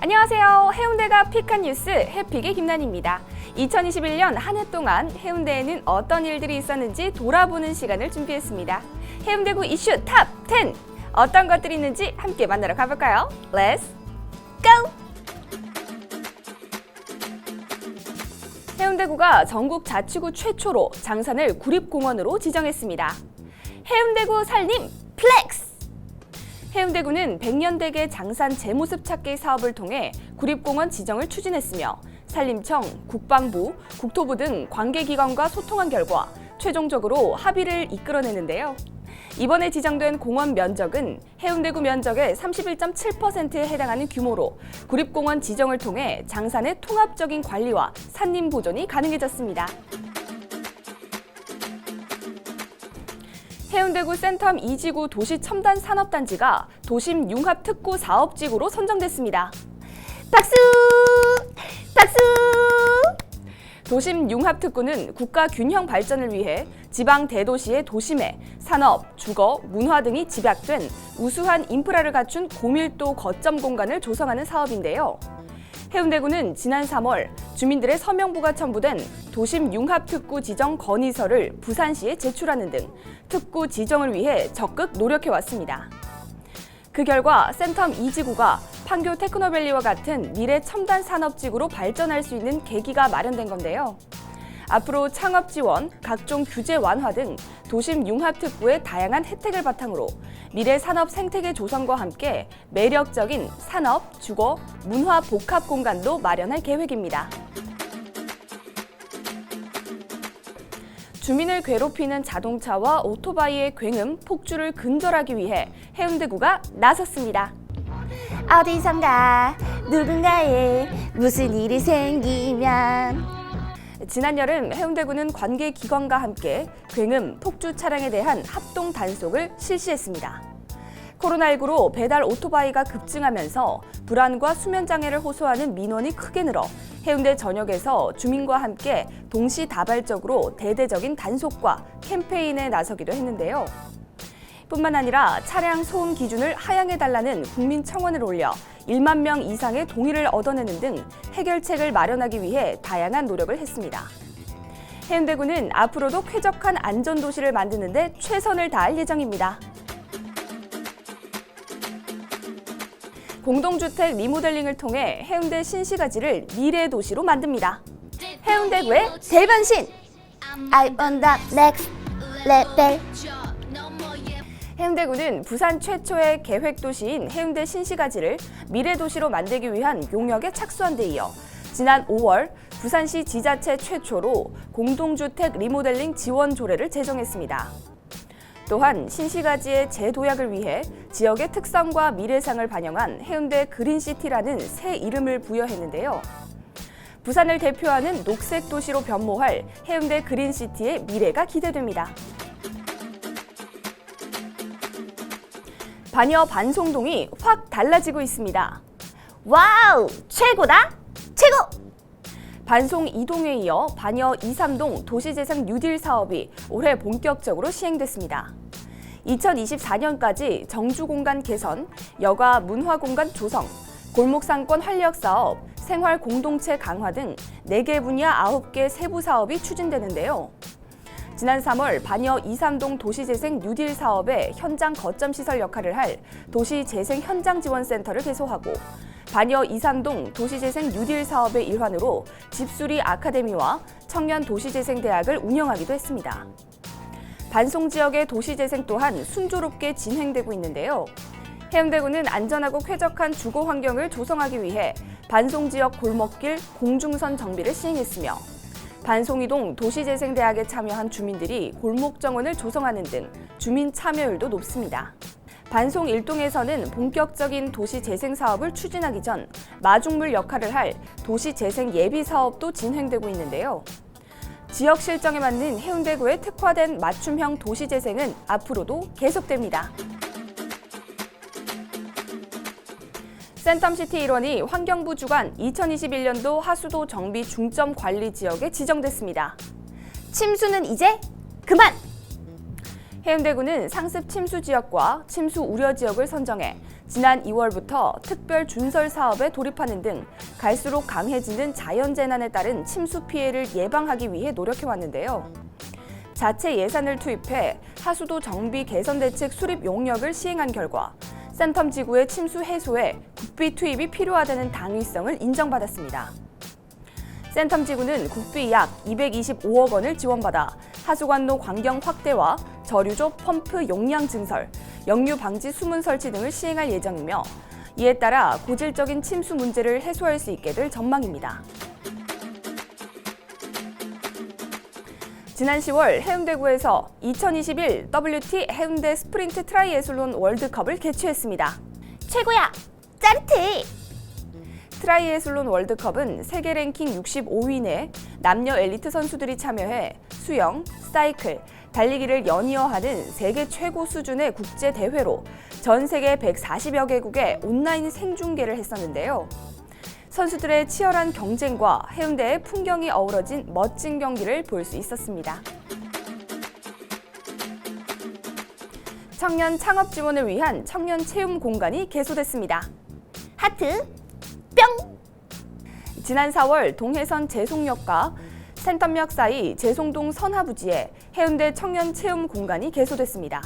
안녕하세요. 해운대가 픽한 뉴스 해픽의 김난입니다. 2021년 한 해 동안 해운대에는 어떤 일들이 있었는지 돌아보는 시간을 준비했습니다. 해운대구 이슈 탑 10! 어떤 것들이 있는지 함께 만나러 가볼까요? Let's go! 해운대구가 전국 자치구 최초로 장산을 구립공원으로 지정했습니다. 해운대구 살림 플렉스! 해운대구는 100년대계 장산 재모습 찾기 사업을 통해 구립공원 지정을 추진했으며 산림청, 국방부, 국토부 등 관계기관과 소통한 결과 최종적으로 합의를 이끌어내는데요. 이번에 지정된 공원 면적은 해운대구 면적의 31.7%에 해당하는 규모로 구립공원 지정을 통해 장산의 통합적인 관리와 산림 보존이 가능해졌습니다. 해운대구 센텀 2지구 도시 첨단 산업단지가 도심 융합 특구 사업지구로 선정됐습니다. 박수! 박수! 도심 융합 특구는 국가 균형 발전을 위해 지방 대도시의 도심에 산업, 주거, 문화 등이 집약된 우수한 인프라를 갖춘 고밀도 거점 공간을 조성하는 사업인데요. 해운대구는 지난 3월 주민들의 서명부가 첨부된 도심 융합 특구 지정 건의서를 부산시에 제출하는 등 특구 지정을 위해 적극 노력해 왔습니다. 그 결과 센텀 2지구가 판교 테크노밸리와 같은 미래 첨단 산업지구로 발전할 수 있는 계기가 마련된 건데요. 앞으로 창업 지원, 각종 규제 완화 등 도심 융합 특구의 다양한 혜택을 바탕으로 미래 산업 생태계 조성과 함께 매력적인 산업, 주거, 문화 복합 공간도 마련할 계획입니다. 주민을 괴롭히는 자동차와 오토바이의 굉음, 폭주를 근절하기 위해 해운대구가 나섰습니다. 어디선가 누군가에 무슨 일이 생기면 지난 여름 해운대구는 관계 기관과 함께 굉음, 폭주 차량에 대한 합동 단속을 실시했습니다. 코로나19로 배달 오토바이가 급증하면서 불안과 수면 장애를 호소하는 민원이 크게 늘어 해운대 전역에서 주민과 함께 동시다발적으로 대대적인 단속과 캠페인에 나서기도 했는데요. 뿐만 아니라 차량 소음 기준을 하향해 달라는 국민 청원을 올려 1만 명 이상의 동의를 얻어내는 등 해결책을 마련하기 위해 다양한 노력을 했습니다. 해운대구는 앞으로도 쾌적한 안전도시를 만드는 데 최선을 다할 예정입니다. 공동주택 리모델링을 통해 해운대 신시가지를 미래 도시로 만듭니다. 해운대구의 대변신! I want the next level 해운대구는 부산 최초의 계획 도시인 해운대 신시가지를 미래 도시로 만들기 위한 용역에 착수한 데 이어 지난 5월 부산시 지자체 최초로 공동주택 리모델링 지원 조례를 제정했습니다. 또한 신시가지의 재도약을 위해 지역의 특성과 미래상을 반영한 해운대 그린시티라는 새 이름을 부여했는데요. 부산을 대표하는 녹색 도시로 변모할 해운대 그린시티의 미래가 기대됩니다. 반여 반송동이 확 달라지고 있습니다. 와우 최고다 최고 반송 2동에 이어 반여 2, 3동 도시재생 뉴딜 사업이 올해 본격적으로 시행됐습니다. 2024년까지 정주공간 개선, 여가 문화공간 조성, 골목상권 활력 사업, 생활 공동체 강화 등 4개 분야 9개 세부 사업이 추진되는데요. 지난 3월 반여 2, 3동 도시재생 뉴딜 사업의 현장 거점 시설 역할을 할 도시재생 현장 지원센터를 개소하고 반여 2, 3동 도시재생 뉴딜 사업의 일환으로 집수리 아카데미와 청년 도시재생대학을 운영하기도 했습니다. 반송 지역의 도시재생 또한 순조롭게 진행되고 있는데요. 해운대구는 안전하고 쾌적한 주거 환경을 조성하기 위해 반송 지역 골목길 공중선 정비를 시행했으며 반송이동 도시재생대학에 참여한 주민들이 골목 정원을 조성하는 등 주민 참여율도 높습니다. 반송 1동에서는 본격적인 도시재생 사업을 추진하기 전 마중물 역할을 할 도시재생 예비 사업도 진행되고 있는데요. 지역 실정에 맞는 해운대구의 특화된 맞춤형 도시재생은 앞으로도 계속됩니다. 센텀시티 일원이 환경부 주관 2021년도 하수도 정비 중점 관리 지역에 지정됐습니다. 침수는 이제 그만 해운대구는 상습 침수 지역과 침수 우려 지역을 선정해 지난 2월부터 특별 준설 사업에 돌입하는 등 갈수록 강해지는 자연재난에 따른 침수 피해를 예방하기 위해 노력해 왔는데요. 자체 예산을 투입해 하수도 정비 개선 대책 수립 용역을 시행한 결과 센텀 지구의 침수 해소에 국비 투입이 필요하다는 당위성을 인정받았습니다. 센텀 지구는 국비 약 225억 원을 지원받아 하수관로 광경 확대와 저류조 펌프 용량 증설, 역류 방지 수문 설치 등을 시행할 예정이며 이에 따라 고질적인 침수 문제를 해소할 수 있게 될 전망입니다. 지난 10월 해운대구에서 2021 WT 해운대 스프린트 트라이애슬론 월드컵을 개최했습니다. 최고야. 짜릿해. 트라이애슬론 월드컵은 세계 랭킹 65위 내 남녀 엘리트 선수들이 참여해 수영, 사이클, 달리기를 연이어 하는 세계 최고 수준의 국제 대회로 전 세계 140여 개국에 온라인 생중계를 했었는데요. 선수들의 치열한 경쟁과 해운대의 풍경이 어우러진 멋진 경기를 볼 수 있었습니다. 청년 창업 지원을 위한 청년 체험 공간이 개소됐습니다. 하트. 뿅. 지난 4월 동해선 제송역과 센텀역 사이 제송동 선하부지에 해운대 청년 체험 공간이 개소됐습니다.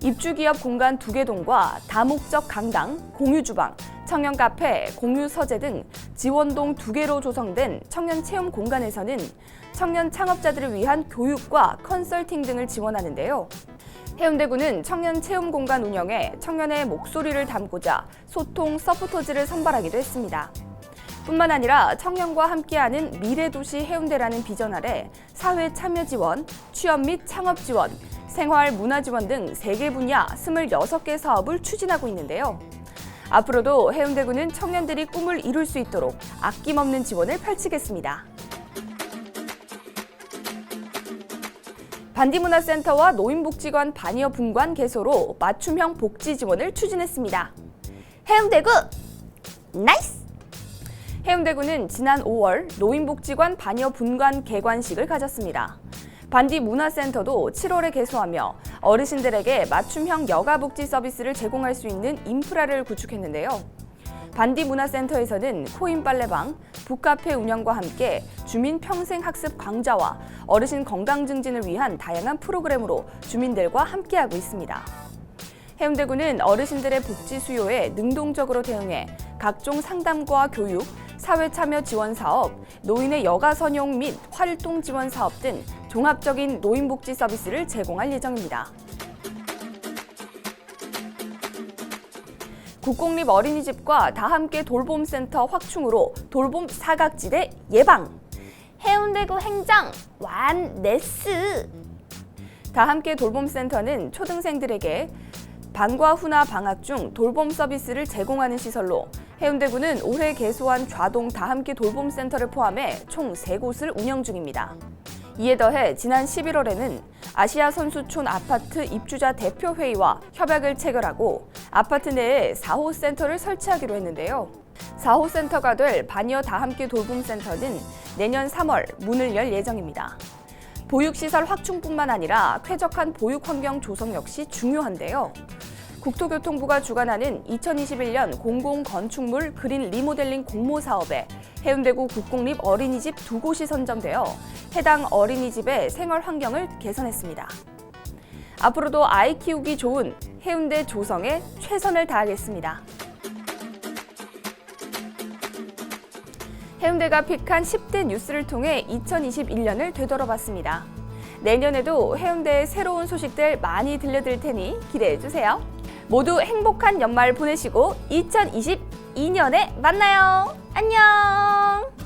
입주기업 공간 두 개 동과 다목적 강당, 공유 주방, 청년 카페, 공유 서재 등 지원동 두 개로 조성된 청년 체험 공간에서는 청년 창업자들을 위한 교육과 컨설팅 등을 지원하는데요. 해운대구는 청년 체험 공간 운영에 청년의 목소리를 담고자 소통 서포터즈를 선발하기도 했습니다. 뿐만 아니라 청년과 함께하는 미래도시 해운대라는 비전 아래 사회 참여 지원, 취업 및 창업 지원, 생활 문화 지원 등 3개 분야 26개 사업을 추진하고 있는데요. 앞으로도 해운대구는 청년들이 꿈을 이룰 수 있도록 아낌없는 지원을 펼치겠습니다. 반디문화센터와 노인복지관 반이어 분관 개소로 맞춤형 복지 지원을 추진했습니다. 해운대구. 나이스. 해운대구는 지난 5월 노인복지관 반여 분관 개관식을 가졌습니다. 반디 문화센터도 7월에 개소하며 어르신들에게 맞춤형 여가 복지 서비스를 제공할 수 있는 인프라를 구축했는데요. 반디 문화센터에서는 코인 빨래방, 북카페 운영과 함께 주민 평생 학습 강좌와 어르신 건강 증진을 위한 다양한 프로그램으로 주민들과 함께하고 있습니다. 해운대구는 어르신들의 복지 수요에 능동적으로 대응해 각종 상담과 교육, 사회 참여 지원 사업, 노인의 여가 선용 및 활동 지원 사업 등 종합적인 노인 복지 서비스를 제공할 예정입니다. 국공립 어린이집과 다함께 돌봄센터 확충으로 돌봄 사각지대 예방. 해운대구 행정 완네스. 다함께 돌봄센터는 초등생들에게 방과 후나 방학 중 돌봄 서비스를 제공하는 시설로 해운대구는 올해 개소한 좌동 다함께 돌봄센터를 포함해 총 3곳을 운영 중입니다. 이에 더해 지난 11월에는 아시아 선수촌 아파트 입주자 대표회의와 협약을 체결하고 아파트 내에 4호 센터를 설치하기로 했는데요. 4호 센터가 될 반여 다함께 돌봄센터는 내년 3월 문을 열 예정입니다. 보육시설 확충뿐만 아니라 쾌적한 보육 환경 조성 역시 중요한데요. 국토교통부가 주관하는 2021년 공공건축물 그린 리모델링 공모 사업에 해운대구 국공립 어린이집 두 곳이 선정되어 해당 어린이집의 생활 환경을 개선했습니다. 앞으로도 아이 키우기 좋은 해운대 조성에 최선을 다하겠습니다. 해운대가 픽한 10대 뉴스를 통해 2021년을 되돌아봤습니다. 내년에도 해운대의 새로운 소식들 많이 들려드릴 테니 기대해 주세요. 모두 행복한 연말 보내시고 2022년에 만나요. 안녕!